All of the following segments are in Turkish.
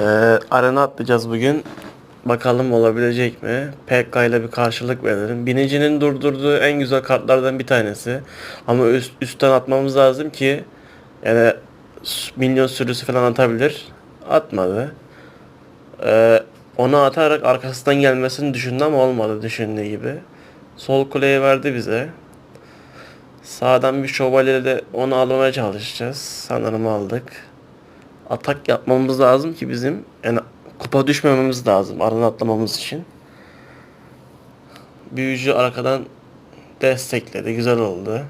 Ee, arena atlayacağız bugün. Bakalım olabilecek mi? PK ile bir karşılık verelim. Binicinin durdurduğu en güzel kartlardan bir tanesi. Ama üst, üstten atmamız lazım ki yani milyon sürüsü falan atabilir. Atmadı. Ee, onu atarak arkasından gelmesini düşündü ama olmadı düşündüğü gibi. Sol kuleyi verdi bize. Sağdan bir şövalyeyle de onu almaya çalışacağız. Sanırım aldık. Atak yapmamız lazım ki bizim yani kupa düşmememiz lazım arana atlamamız için. Büyücü arkadan destekledi. Güzel oldu.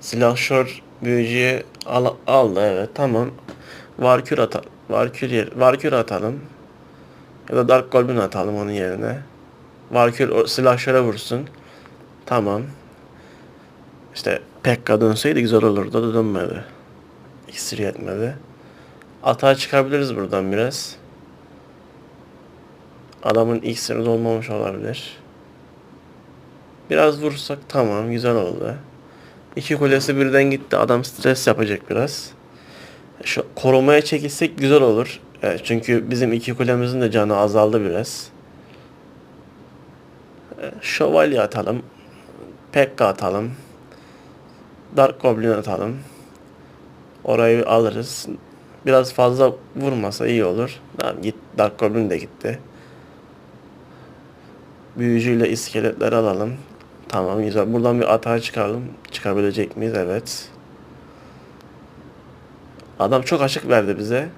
Silahşör büyücüye al, aldı evet tamam. Varkür ata Varkür yer, Varkür atalım. Ya da Dark Goblin atalım onun yerine. Varkür silahşöre vursun. Tamam. İşte Pekka dönseydi güzel olurdu da dönmedi. İksir yetmedi. Atağa çıkabiliriz buradan biraz. Adamın iksiri dolmamış olabilir. Biraz vursak tamam güzel oldu. İki kulesi birden gitti. Adam stres yapacak biraz. Şu korumaya çekilsek güzel olur. Evet, çünkü bizim iki kulemizin de canı azaldı biraz. Ee, Şövalye atalım. Pekka atalım. Dark Goblin atalım. Orayı alırız. Biraz fazla vurmasa iyi olur. Tamam git Dark Goblin de gitti. Büyücüyle iskeletleri alalım. Tamam güzel. Buradan bir atağa çıkalım. Çıkabilecek miyiz? Evet. Adam çok açık verdi bize.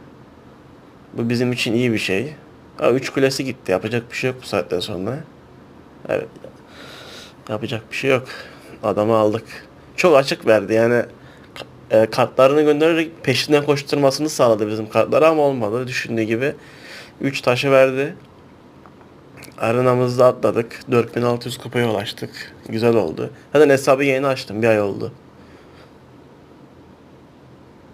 Bu bizim için iyi bir şey. Ha, üç kulesi gitti. Yapacak bir şey yok bu saatten sonra. Evet. Yapacak bir şey yok. Adamı aldık. Çok açık verdi yani. E, kartlarını göndererek peşinden koşturmasını sağladı bizim kartları ama olmadı. Düşündüğü gibi. 3 taşı verdi. Arenamızda atladık. 4600 kupaya ulaştık. Güzel oldu. Zaten hesabı yeni açtım. Bir ay oldu.